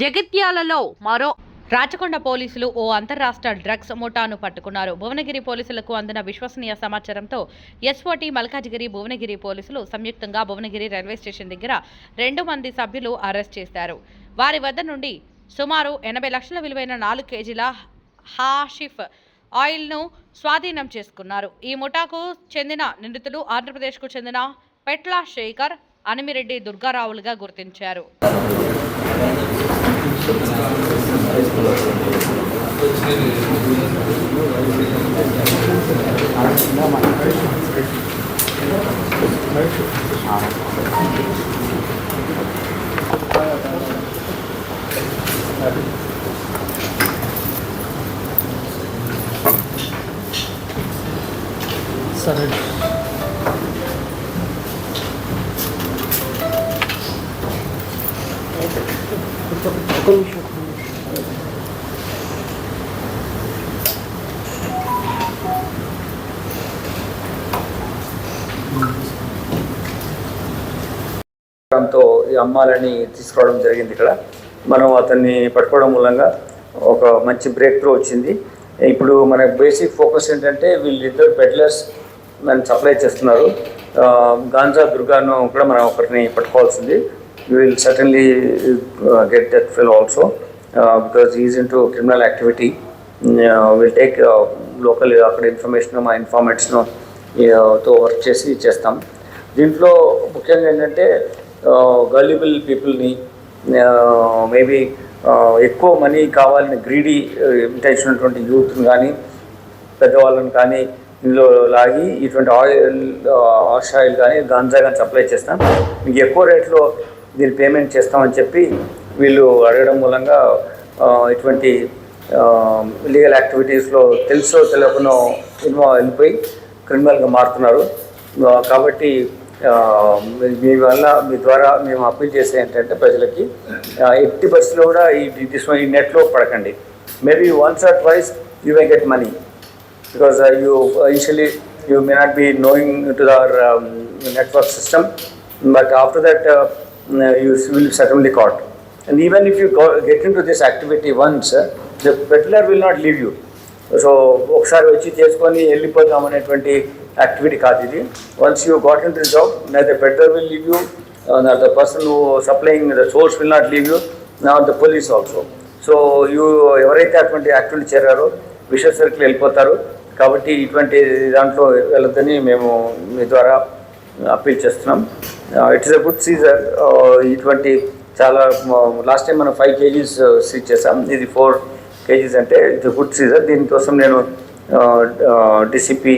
జగిత్యాలలో మరో రాచకొండ పోలీసులు ఓ అంతర్రాష్ట్ర డ్రగ్స్ ముఠాను పట్టుకున్నారు. భువనగిరి పోలీసులకు అందిన విశ్వసనీయ సమాచారంతో ఎస్ఓటి మల్కాజిగిరి భువనగిరి పోలీసులు సంయుక్తంగా భువనగిరి రైల్వే స్టేషన్ దగ్గర రెండు మంది సభ్యులు అరెస్ట్ చేశారు. వారి వద్ద నుండి సుమారు ఎనభై లక్షల విలువైన నాలుగు కేజీల హాషిఫ్ ఆయిల్ను స్వాధీనం చేసుకున్నారు. ఈ ముఠాకు చెందిన నిందితులు ఆంధ్రప్రదేశ్కు చెందిన పెట్లా శేఖర్ అనిమిరెడ్డి దుర్గారావులుగా గుర్తించారు. సరే. ఒక తో ఈ అమ్మాలని తీసుకురావడం జరిగింది ఇక్కడ. మనం అతన్ని పట్టుకోవడం మూలంగా ఒక మంచి బ్రేక్ త్రూ వచ్చింది. ఇప్పుడు మన బేసిక్ ఫోకస్ ఏంటంటే వీళ్ళిద్దరు పెడ్లర్స్ మనం సప్లై చేస్తున్నారు. గాంజా దుర్గాను కూడా మనం ఒకరిని పట్టుకోవాల్సింది. Will certainly get that fill also because is in to criminal activity will take local అక్కడ ఇన్ఫర్మేషన్ మా ఇన్ఫార్మేట్స్ను uh, తో వర్క్ చేసి చేస్తాం. దీంట్లో ముఖ్యంగా ఏంటంటే గల్లిబుల్ పీపుల్ని మేబీ ఎక్కువ మనీ కావాలని గ్రీడీ ఇంటెన్షన్ uh, ఉన్నటువంటి యూత్ని కానీ పెద్దవాళ్ళని కానీ ఇందులో లాగి ఇటువంటి ఆయిల్ హార్ష్ ఆయిల్ కానీ గంజా కానీ సప్లై చేస్తాం. మీకు ఎక్కువ రేట్లో దీని పేమెంట్ చేస్తామని చెప్పి వీళ్ళు అడగడం మూలంగా ఇటువంటి లీగల్ యాక్టివిటీస్లో తెలుసో తెలియకుండా ఇన్వాల్వ్ వెళ్ళిపోయి క్రిమినల్గా మారుతున్నారు. కాబట్టి మీ- వల్ల మీ ద్వారా మేము అప్పీల్ చేసే ఏంటంటే ప్రజలకి ఎట్టి పరిస్థితుల్లో కూడా ఈ దిస్ ఈ నెట్లో పడకండి. Maybe once or twice you may get money because you you you may not be knowing to their network system but after that Uh, you will certainly caught. And even if you go, get into this activity once, uh, the peddler will not leave you. So ఒకసారి వచ్చి చేసుకొని వెళ్ళిపోదాం అనేటువంటి activity కాదు ఇది once you got into job nor the petrol will leave you nor the person supplying the source will not leave you nor the police also so you ఎవరైతే అటువంటి activity చేరారో విష సర్కిల్ వెళ్ళిపోతారు కాబట్టి ఇటువంటి దాంట్లో వెళ్ళొద్దని మేము మీ ద్వారా అప్పీల్ చేస్తున్నాం. It is a good seizure ఇటువంటి చాలా లాస్ట్ టైం మనం ఫైవ్ కేజీస్ సీజ్ చేసాం. ఇది ఫోర్ కేజీస్ అంటే ఇట్స్ గుడ్ సీజర్ దీనికోసం నేను uh, uh, DCP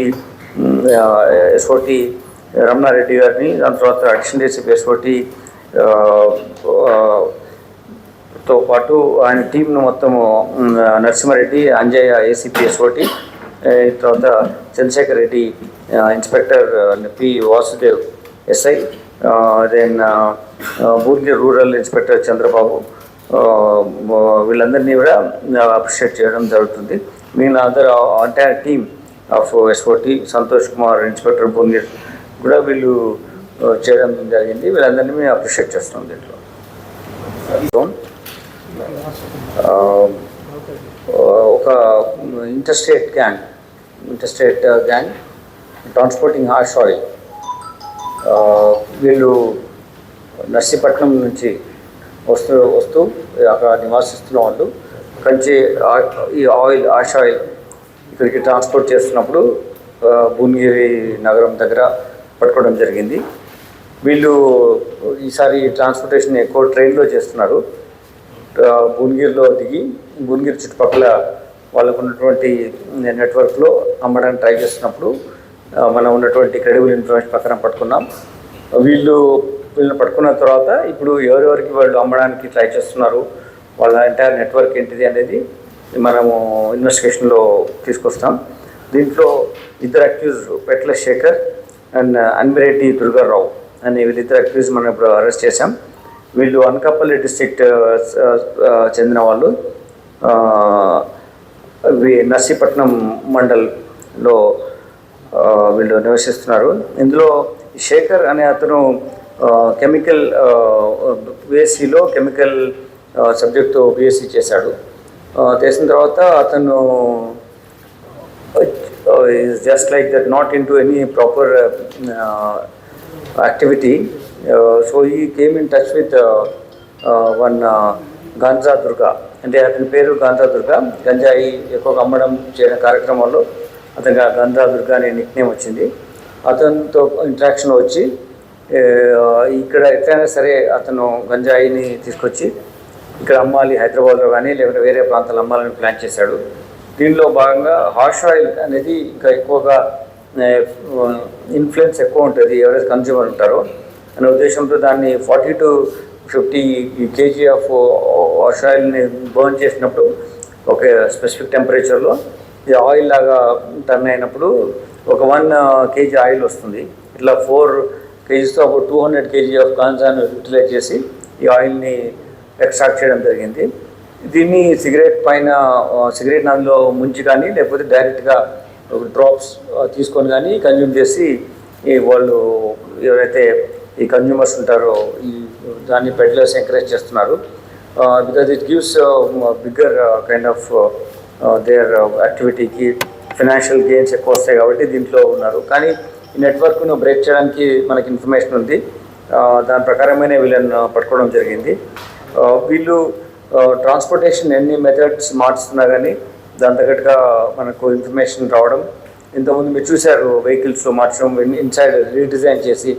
SOT mm, uh, Ramana Reddy గారిని దాని తర్వాత అడిషనల్ డిసిపి ఎస్ఓటి తో పాటు ఆయన టీంను మొత్తము mm, Narasimha Reddy Anjaiah ACP SOT తర్వాత Chandrashekar Reddy inspector P. Vasudev SI then Boorgi rural inspector Chandrababu వీళ్ళందరినీ కూడా అప్రిషియేట్ చేయడం జరుగుతుంది. మిగిలిన other entire team of SOT Santosh Kumar inspector Boorgi కూడా వీళ్ళు చేయడం జరిగింది. వీళ్ళందరినీ మేము అప్రిషియేట్ చేస్తున్నాం దీంట్లో. ఒక interstate gang interstate gang transporting hash oil వీళ్ళు నర్సీపట్నం నుంచి వస్తూ వస్తూ అక్కడ నివాసిస్తున్న వాళ్ళు కంచి ఈ ఆయిల్ ఆష్ ఆయిల్ ఇక్కడికి ట్రాన్స్పోర్ట్ చేస్తున్నప్పుడు భువనగిరి నగరం దగ్గర పట్టుకోవడం జరిగింది. వీళ్ళు ఈసారి ట్రాన్స్పోర్టేషన్ ఎక్కువ ట్రైన్లో చేస్తున్నారు. భువనగిరిలో దిగి భువనగిరి చుట్టుపక్కల వాళ్ళకు ఉన్నటువంటి నెట్వర్క్లో అమ్మడానికి ట్రై చేస్తున్నప్పుడు మనం ఉన్నటువంటి క్రెడిబుల్ ఇన్ఫర్మేషన్ ప్రకారం పట్టుకున్నాం. వీళ్ళు వీళ్ళని పట్టుకున్న తర్వాత ఇప్పుడు ఎవరెవరికి వాళ్ళు అమ్మడానికి ట్రై చేస్తున్నారు వాళ్ళ ఎంటైర్ నెట్వర్క్ ఏంటిది అనేది మనము ఇన్వెస్టిగేషన్లో తీసుకొస్తాం. దీంట్లో ఇద్దరు అక్యూజ్ పెట్ల శేఖర్ అండ్ అన్మిరెడ్డి దుర్గారావు అనే వీళ్ళిద్దరు అక్యూజ్ మనం ఇప్పుడు అరెస్ట్ చేశాం. వీళ్ళు అనకాపల్లి డిస్ట్రిక్ట్ చెందిన వాళ్ళు నర్సీపట్నం మండల్లో వీళ్ళు నివసిస్తున్నారు. ఇందులో శేఖర్ అనే అతను కెమికల్ వేసీలో కెమికల్ సబ్జెక్టు బీఎస్సీ చేశాడు. చేసిన తర్వాత అతను is just like that not into any proper activity so ఈ so in touch with one with ganja Durga అంటే అతని పేరు గాంజా దుర్గా గంజాయి ఎక్కువగా అమ్మడం చేయడం కార్యక్రమంలో అతనికి గంధా దుర్గా అనే నిక్నేమ్ వచ్చింది. అతనితో ఇంట్రాక్షన్ వచ్చి ఇక్కడ ఎట్లయినా సరే అతను గంజాయిని తీసుకొచ్చి ఇక్కడ అమ్మాలి హైదరాబాద్లో కానీ లేకపోతే వేరే ప్రాంతాలు అమ్మాలని ప్లాన్ చేశాడు. దీనిలో భాగంగా హార్ష్ ఆయిల్ అనేది ఇంకా ఎక్కువగా ఇన్ఫ్లుయెన్స్ ఎక్కువ ఉంటుంది. ఎవరైతే కన్జ్యూమర్ ఉంటారో అనే ఉద్దేశంతో దాన్ని forty to fifty kg of hash ఆయిల్ని బర్న్ చేసినప్పుడు ఒక స్పెసిఫిక్ టెంపరేచర్లో ఇది ఆయిల్ లాగా టర్న్ అయినప్పుడు ఒక వన్ కేజీ ఆయిల్ వస్తుంది. ఇట్లా ఫోర్ కేజీస్తో ఒక టూ హండ్రెడ్ కేజీ ఆఫ్ కాన్సాన్ యూటిలైజ్ చేసి ఈ ఆయిల్ని ఎక్స్ట్రాక్ట్ చేయడం జరిగింది. దీన్ని సిగరెట్ పైన సిగరెట్ అందులో ముంచి కానీ లేకపోతే డైరెక్ట్గా డ్రాప్స్ తీసుకొని కానీ కన్జ్యూమ్ చేసి ఈ వాళ్ళు ఎవరైతే ఈ కన్జ్యూమర్స్ ఉంటారో ఈ దాన్ని పెడ్లర్స్ ఎంకరేజ్ చేస్తున్నారు. Because it gives bigger kind of their యాక్టివిటీకి financial gains ఎక్కువ వస్తాయి కాబట్టి దీంట్లో ఉన్నారు. కానీ ఈ నెట్వర్క్ను బ్రేక్ చేయడానికి మనకి ఇన్ఫర్మేషన్ ఉంది. Uh, దాని ప్రకారమైన వీళ్ళని uh, పట్టుకోవడం జరిగింది. Uh, వీళ్ళు ట్రాన్స్పోర్టేషన్ ఎన్ని మెథడ్స్ మార్చుతున్నా కానీ దాని తగ్గట్టుగా మనకు ఇన్ఫర్మేషన్ రావడం. ఇంతకుముందు మీరు చూశారు వెహికల్స్ మార్చడం ఇన్సైడ్ రీడిజైన్ చేసి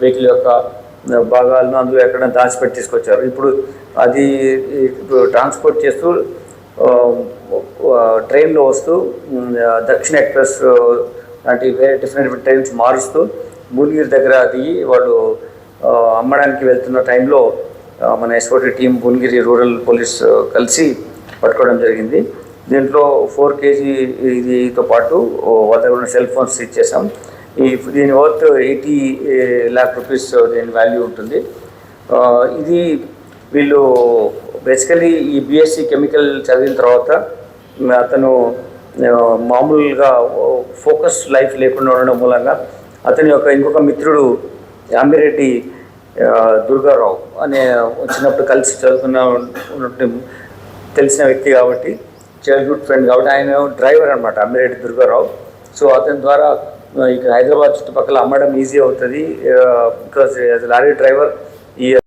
వెహికల్ యొక్క భాగాలను అందులో ఎక్కడ దాచిపెట్టి తీసుకొచ్చారు. ఇప్పుడు అది ఇప్పుడు ట్రాన్స్పోర్ట్ చేస్తూ ట్రైన్లో వస్తూ దక్షిణ ఎక్స్ప్రెస్ లాంటి వేరే డిఫరెంట్ డిఫరెంట్ ట్రైన్స్ మారుస్తూ భువనగిరి దగ్గర దిగి వాళ్ళు అమ్మడానికి వెళ్తున్న టైంలో మన SOT team Bhuvanagiri rural police కలిసి పట్టుకోవడం జరిగింది. దీంట్లో ఫోర్ కేజీ ఇదితో పాటు వాళ్ళ దగ్గర ఉన్న సెల్ ఫోన్స్ ఇచ్చేసాం. ఈ దీని వర్త్ ఎయిటీ ల్యాక్ రూపీస్ దీని వాల్యూ ఉంటుంది. ఇది వీళ్ళు బేసికలీ ఈ బీఎస్సీ కెమికల్ చదివిన తర్వాత అతను మామూలుగా ఫోకస్ లైఫ్ లేకుండా ఉండడం మూలంగా అతని యొక్క ఇంకొక మిత్రుడు అంబిరెడ్డి దుర్గారావు అనే చిన్నప్పుడు కలిసి చదువుకున్న తెలిసిన వ్యక్తి కాబట్టి చైల్డ్హుడ్ ఫ్రెండ్ కాబట్టి ఆయన డ్రైవర్ అనమాట అమ్మిరెడ్డి దుర్గారావు. సో అతని ద్వారా ఇక్కడ హైదరాబాద్ చుట్టుపక్కల అమ్మడం ఈజీ అవుతుంది బికాస్ లారీ డ్రైవర్ ఈ